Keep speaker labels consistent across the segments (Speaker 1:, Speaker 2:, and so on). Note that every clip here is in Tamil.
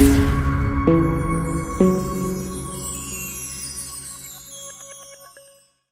Speaker 1: Música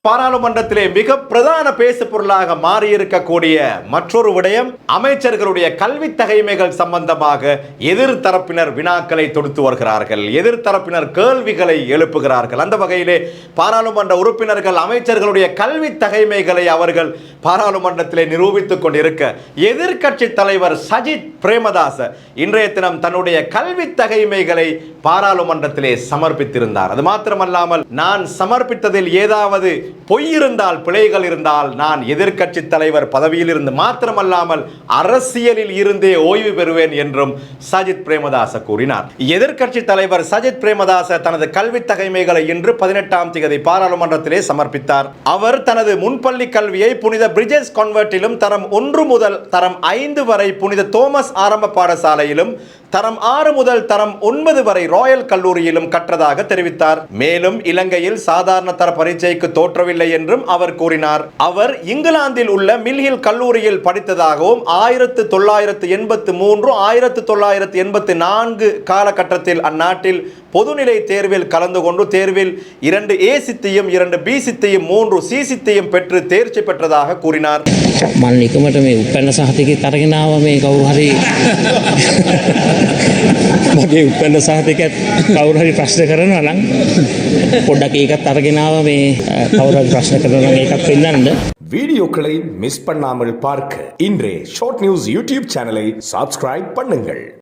Speaker 1: பாராளுமன்றத்திலே மிக பிரதான பேசு பொருளாக மாறியிருக்கக்கூடிய மற்றொரு விடயம் அமைச்சர்களுடைய கல்வி தகைமைகள் சம்பந்தமாக எதிர்த்தரப்பினர் வினாக்களை தொடுத்து வருகிறார்கள் எதிர்த்தரப்பினர் கேள்விகளை எழுப்புகிறார்கள். அந்த வகையிலே பாராளுமன்ற உறுப்பினர்கள் அமைச்சர்களுடைய கல்வி தகைமைகளை அவர்கள் பாராளுமன்றத்திலே நிரூபித்துக் கொண்டிருக்க எதிர்க்கட்சி தலைவர் சஜித் பிரேமதாச இன்றைய தினம் தன்னுடைய கல்வி தகைமைகளை பாராளுமன்றத்திலே சமர்ப்பித்திருந்தார். அது மாத்திரமல்லாமல் நான் சமர்ப்பித்ததில் ஏதாவது பொய் இருந்தால் பிழைகள் இருந்தால் நான் எதிர்க்கட்சி தலைவர் பதவியில் இருந்து மாத்திரமல்லாமல் அரசியலில் இருந்தே ஓய்வு பெறுவேன் என்றும் சஜித் பிரேமதாச கூறினார். எதிர்க்கட்சி தலைவர் சஜித் பிரேமதாச தனது கல்வி தகைமைகளை இன்று பதினெட்டாம் தேதி பாராளுமன்றத்திலே சமர்ப்பித்தார். அவர் தனது முன்பள்ளி கல்வியை புனித பிரிஜஸ் கான்வெர்ட்டிலும் தரம் ஒன்று முதல் தரம் ஐந்து வரை புனித தோமஸ் ஆரம்ப பாடசாலையிலும் தரம் ஆறு முதல் தரம் ஒன்பது வரை ராயல் கல்லூரியிலும் கற்றதாக தெரிவித்தார். மேலும் இலங்கையில் சாதாரண தர பரீட்சைக்கு தோற்றவில்லை என்றும் அவர் கூறினார். அவர் இங்கிலாந்தில் உள்ள மில்ஹில் கல்லூரியில் படித்ததாகவும் ஆயிரத்து தொள்ளாயிரத்து எண்பத்து மூன்று ஆயிரத்து தொள்ளாயிரத்து எண்பத்து நான்கு காலகட்டத்தில் அந்நாட்டில் பொதுநிலை தேர்வில் கலந்து கொண்டு தேர்வில் இரண்டு ஏ சித்தியும் இரண்டு பி சித்தியும் மூன்று சி சித்தியும் பெற்று தேர்ச்சி பெற்றதாக கூறினார்
Speaker 2: මල් නිකමට මේ උපැන්න සහතික තරගෙනාව මේ කවු හරි මගේ උපැන්න සහතිකත් කවුරහරි ප්‍රශ්න කරනවා නම් පොඩ්ඩක් ඒකත් අරගෙනාව මේ කවුරහරි ප්‍රශ්න කරන ඒකත් පෙන්න්නන්න
Speaker 3: வீடியோக்களை மிஸ் பண்ணாமல் பார்க்க இன்றே ஷார்ட் நியூஸ் யூடியூப் சேனலை சப்ஸ்கிரைப் பண்ணுங்கள்